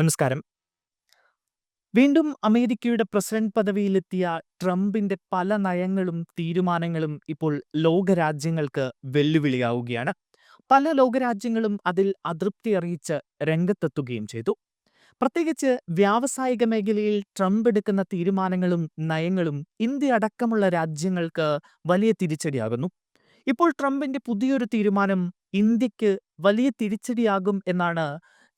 നമസ്കാരം. വീണ്ടും അമേരിക്കയുടെ പ്രസിഡന്റ് പദവിയിലെത്തിയ ട്രംപിന്റെ പല നയങ്ങളും തീരുമാനങ്ങളും ഇപ്പോൾ ലോകരാജ്യങ്ങൾക്ക് വെല്ലുവിളിയാവുകയാണ്. പല ലോകരാജ്യങ്ങളും അതിൽ അതൃപ്തി അറിയിച്ച് രംഗത്തെത്തുകയും ചെയ്തു. പ്രത്യേകിച്ച് വ്യാവസായിക മേഖലയിൽ ട്രംപ് എടുക്കുന്ന തീരുമാനങ്ങളും നയങ്ങളും ഇന്ത്യ അടക്കമുള്ള രാജ്യങ്ങൾക്ക് വലിയ തിരിച്ചടിയാകുന്നു. ഇപ്പോൾ ട്രംപിന്റെ പുതിയൊരു തീരുമാനം ഇന്ത്യയ്ക്ക് വലിയ തിരിച്ചടിയാകും എന്നാണ്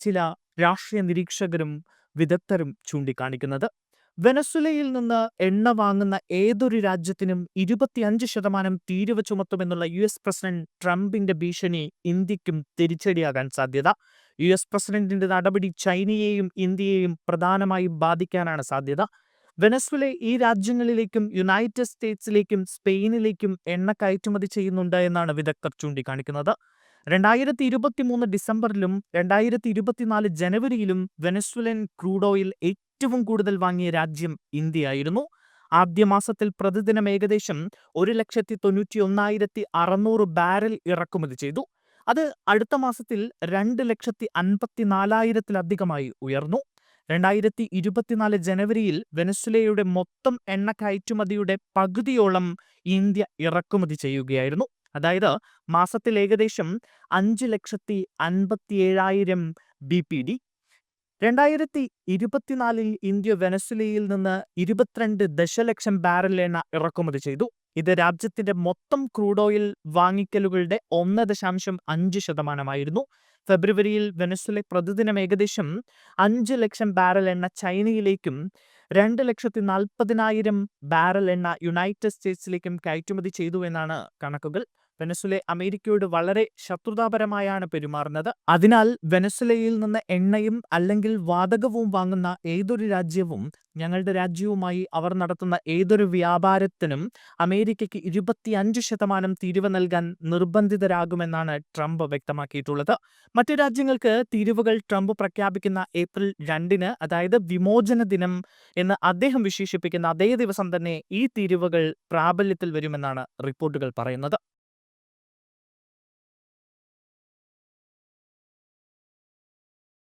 ചില രാഷ്ട്രീയ നിരീക്ഷകരും വിദഗ്ധരും ചൂണ്ടിക്കാണിക്കുന്നത്. വെനസ്വലയിൽ നിന്ന് എണ്ണ വാങ്ങുന്ന ഏതൊരു രാജ്യത്തിനും ഇരുപത്തിയഞ്ച് ശതമാനം തീരുവ ചുമത്തുമെന്നുള്ള യു എസ് പ്രസിഡന്റ് ട്രംപിന്റെ ഭീഷണി ഇന്ത്യക്കും തിരിച്ചടിയാകാൻ സാധ്യത. യു എസ് പ്രസിഡന്റിന്റെ നടപടി ചൈനയെയും ഇന്ത്യയെയും പ്രധാനമായും ബാധിക്കാനാണ് സാധ്യത. വെനസ്വലെ ഈ രാജ്യങ്ങളിലേക്കും യുണൈറ്റഡ് സ്റ്റേറ്റ്സിലേക്കും സ്പെയിനിലേക്കും എണ്ണ കയറ്റുമതി ചെയ്യുന്നുണ്ട് എന്നാണ് വിദഗ്ധർ ചൂണ്ടിക്കാണിക്കുന്നത്. രണ്ടായിരത്തി ഇരുപത്തി മൂന്ന് ഡിസംബറിലും രണ്ടായിരത്തി ഇരുപത്തിനാല് ജനുവരിയിലും വെനസ്വലൻ ക്രൂഡ് ഓയിൽ ഏറ്റവും കൂടുതൽ വാങ്ങിയ രാജ്യം ഇന്ത്യയായിരുന്നു. ആദ്യ മാസത്തിൽ പ്രതിദിനം ഏകദേശം ഒരു ലക്ഷത്തി തൊണ്ണൂറ്റി ഒന്നായിരത്തി അറുന്നൂറ് ബാരൽ ഇറക്കുമതി ചെയ്തു. അത് അടുത്ത മാസത്തിൽ രണ്ട് ലക്ഷത്തി അൻപത്തി നാലായിരത്തിലധികമായി ഉയർന്നു. രണ്ടായിരത്തി ഇരുപത്തിനാല് ജനുവരിയിൽ വെനസ്വലയുടെ മൊത്തം എണ്ണ കയറ്റുമതിയുടെ പകുതിയോളം ഇന്ത്യ ഇറക്കുമതി ചെയ്യുകയായിരുന്നു. അതായത് മാസത്തിൽ ഏകദേശം അഞ്ച് ലക്ഷത്തി അൻപത്തിയേഴായിരം ബി പി ഡി. രണ്ടായിരത്തി ഇരുപത്തിനാലിൽ ഇന്ത്യ വെനസ്വലയിൽ നിന്ന് ഇരുപത്തിരണ്ട് ദശലക്ഷം ബാരൽ എണ്ണ ഇറക്കുമതി ചെയ്തു. ഇത് രാജ്യത്തിന്റെ മൊത്തം ക്രൂഡ് ഓയിൽ വാങ്ങിക്കലുകളുടെ ഒന്ന് ദശാംശം അഞ്ച് ശതമാനമായിരുന്നു. ഫെബ്രുവരിയിൽ വെനസ്വല പ്രതിദിനം ഏകദേശം അഞ്ച് ലക്ഷം ബാരൽ എണ്ണ ചൈനയിലേക്കും രണ്ട് ലക്ഷത്തി നാൽപ്പതിനായിരം ബാരൽ എണ്ണ യുണൈറ്റഡ് സ്റ്റേറ്റ്സിലേക്കും കയറ്റുമതി ചെയ്തു എന്നാണ് കണക്കുകൾ. വെനസ്വലെ അമേരിക്കയോട് വളരെ ശത്രുതാപരമായാണ് പെരുമാറുന്നത്. അതിനാൽ വെനസുലയിൽ നിന്ന് എണ്ണയും അല്ലെങ്കിൽ വാതകവും വാങ്ങുന്ന ഏതൊരു രാജ്യവും ഞങ്ങളുടെ രാജ്യവുമായി അവർ നടത്തുന്ന ഏതൊരു വ്യാപാരത്തിനും അമേരിക്കയ്ക്ക് ഇരുപത്തിയഞ്ച് ശതമാനം തീരുവ നൽകാൻ നിർബന്ധിതരാകുമെന്നാണ് ട്രംപ് വ്യക്തമാക്കിയിട്ടുള്ളത്. മറ്റു രാജ്യങ്ങൾക്ക് തീരുവകൾ ട്രംപ് പ്രഖ്യാപിക്കുന്ന ഏപ്രിൽ രണ്ടിന് അതായത് വിമോചന ദിനം എന്ന് അദ്ദേഹം വിശേഷിപ്പിക്കുന്ന അതേ ദിവസം തന്നെ ഈ തീരുവകൾ പ്രാബല്യത്തിൽ വരുമെന്നാണ് റിപ്പോർട്ടുകൾ പറയുന്നത്.